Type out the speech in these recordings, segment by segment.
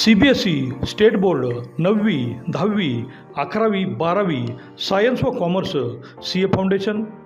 C B S E state board नववी दहावी अकरावी बारावी सायन्स व commerce C A foundation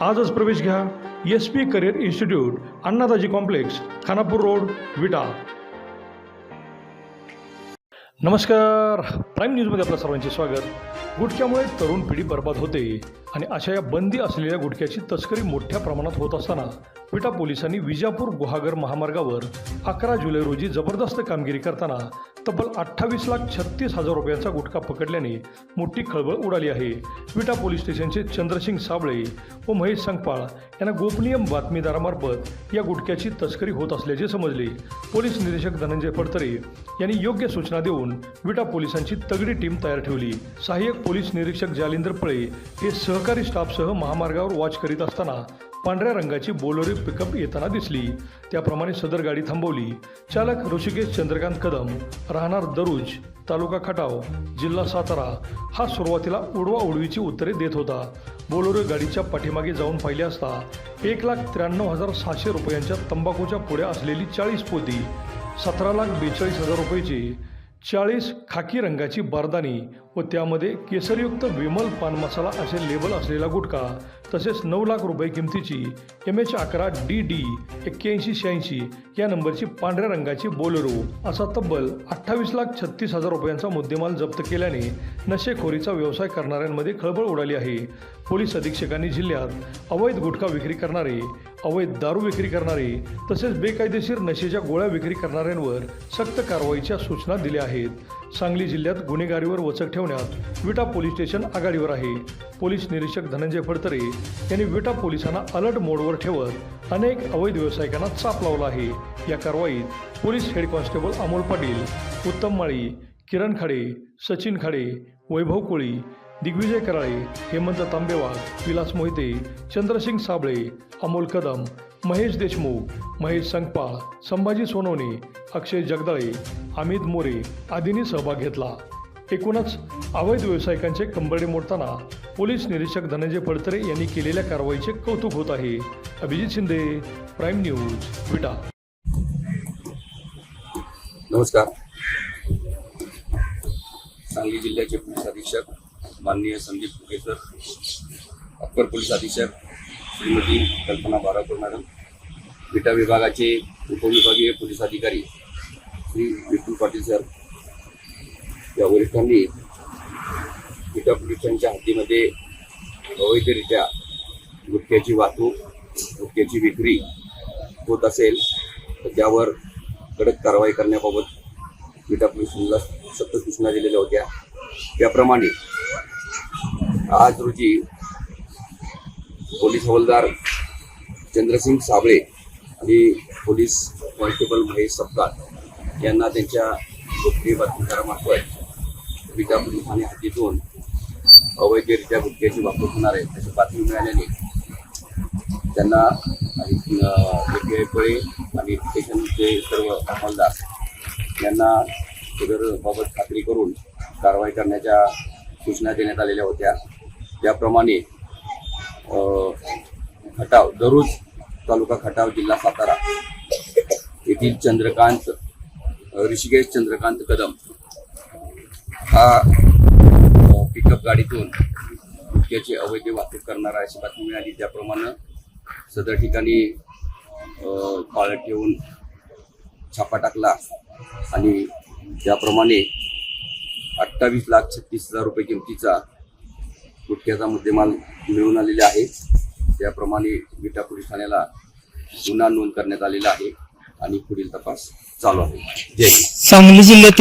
आजच प्रवेश घ्या. S P career institute Annadaji complex Khanapur road Vita. नमस्कार. प्राईम न्यूजमध्ये आपलं सर्वांचे स्वागत. गुटख्यामुळे तरुण पिढी बर्बाद होते आणि अशा या बंदी असलेल्या गुटख्याची तस्करी मोठ्या प्रमाणात होत असताना विटा पोलिसांनी विजापूर गुहागर महामार्गावर अकरा जुलै रोजी जबरदस्त कामगिरी करताना तब्बल अठ्ठावीस लाख छत्तीस हजार रुपयांचा गुटखा पकडल्याने मोठी खळबळ उडाली आहे. विटा पोलीस स्टेशनचे चंद्रसिंग साबळे व महेश संगपाळ यांना गोपनीय बातमीदारामार्फत या गुटख्याची तस्करी होत असल्याचे समजले. पोलीस निरीक्षक धनंजय फडतरे यांनी योग्य सूचना देऊन विटा पोलिसांची तगडी टीम तयार ठेवली. सहाय्यक पोलीस निरीक्षक जालिंदर पळे हे सहकारी स्टाफसह महामार्गावर वॉच करीत असताना पांढऱ्या रंगाची बोलोरी पिकअप येताना दिसली. त्याप्रमाणे सदर गाडी थांबवली. चालक ऋषिकेश चंद्रकांत कदम राहणार दरुज तालुका खटाव जिल्हा सातारा हा सुरुवातीला उडवा उडवीची उत्तरे देत होता. बोलोरो गाडीच्या पाठीमागे जाऊन पाहिले असता एक लाख त्र्याण्णव हजार सहाशे रुपयांच्या तंबाखूच्या पुढ्या असलेली चाळीस पोती सतरा लाख बेचाळीस हजार रुपयाची चाळीस खाकी रंगाची बारदानी व त्यामध्ये केसरयुक्त विमल पान मसाला असे लेबल असलेला गुटखा तसेच नऊ लाख रुपये किमतीची एम एच अकरा डी डी एक्क्याऐंशी शहाऐंशी या नंबरची पांढऱ्या रंगाची बोलेरो असा तब्बल अठ्ठावीस लाख छत्तीस हजार रुपयांचा मुद्देमाल जप्त केल्याने नशेखोरीचा व्यवसाय करणाऱ्यांमध्ये खळबळ उडाली आहे. पोलीस अधीक्षकांनी जिल्ह्यात अवैध गुटखा विक्री करणारे अवैध दारू विक्री करणारे तसेच बेकायदेशीर नशेच्या गोळ्या विक्री करणाऱ्यांवर सक्त कारवाईच्या सूचना दिल्या आहेत. सांगली जिल्ह्यात गुन्हेगारीवर वचक ठेवण्यात विटा पोलीस स्टेशन आघाडीवर आहे. पोलीस निरीक्षक धनंजय फडतरे यांनी विटा पोलिसांना अलर्ट मोडवर ठेवत अनेक अवैध व्यावसायिकांना चाप लावला आहे. या कारवाईत police head constable Amol Patil Uttam Mali Kiran Khade Sachin Khade वैभव कोळी दिग्विजय कराळे हेमंत तांबेवाल विलास मोहिते चंद्रसिंग साबळे अमोल कदम महेश देशमुख महेश संगपाळ संभाजी सोनवणे अक्षय जगदाळे अमित मोरे आदींनी सहभाग घेतला. एकूणच अवैध व्यावसायिकांचे कंबरडे मोडताना पोलीस निरीक्षक धनंजय फडतरे यांनी केलेल्या कारवाईचे कौतुक होत आहे. Abhijit Shinde prime news Vita. नमस्कार. सांगली जिल्ह्याचे पोलीस अधीक्षक माननीय संदीप कुकेकर अप्पर पोलीस अधीक्षक श्रीमती कल्पना बारापूर मॅडम विटा विभागाचे उपविभागीय पोलीस अधिकारी श्री विपुल पाटील सर या वरिष्ठांनी विटा पोलिसांच्या हद्दीमध्ये अवैधरित्या गुटख्याची वाहतूक गुटख्याची विक्री होत असेल तर त्यावर कडक कारवाई करण्याबाबत विटा पोलिसांना सतत सूचना दिलेल्या होत्या. त्याप्रमाणे आज रोजी पोलीस हवालदार चंद्रसिंग साबळे आणि पोलीस कॉन्स्टेबल महेश सपकाळ यांना त्यांच्या गोपनीय बातमीदारामार्फत विजापूर पोलीस ठाणे हद्दीतून अवैधरित्या गुटख्याची वापर होणार आहे अशी बातमी मिळाल्याने त्यांना आणि पळे आणि स्टेशनचे सर्व अंमलदार यांना सदरबाबत खात्री करून कारवाई करण्याच्या सूचना देण्यात आलेल्या होत्या. त्याप्रमाणे खटाव दररोज तालुका खटाव जिल्हा सातारा येथील चंद्रकांत ऋषिकेश चंद्रकांत कदम हा पिकअप गाडीतून गुटख्याची अवैध वाहतूक करणारा अशी बातमी मिळाली. त्याप्रमाणे सदर ठिकाणी अ, पाळत ठेवून छापा टाकला आणि त्याप्रमाणे अठ्ठावीस लाख छत्तीस हजार रुपये किमतीचा गुटख्याचा मुद्देमाल मिळून आलेला आहे. त्याप्रमाणे विटा पोलीस ठाण्याला गुन्हा नोंद करण्यात आलेला आहे आणि पुढील तपास चालू आहे. जय सांगली जिल्ह्यातील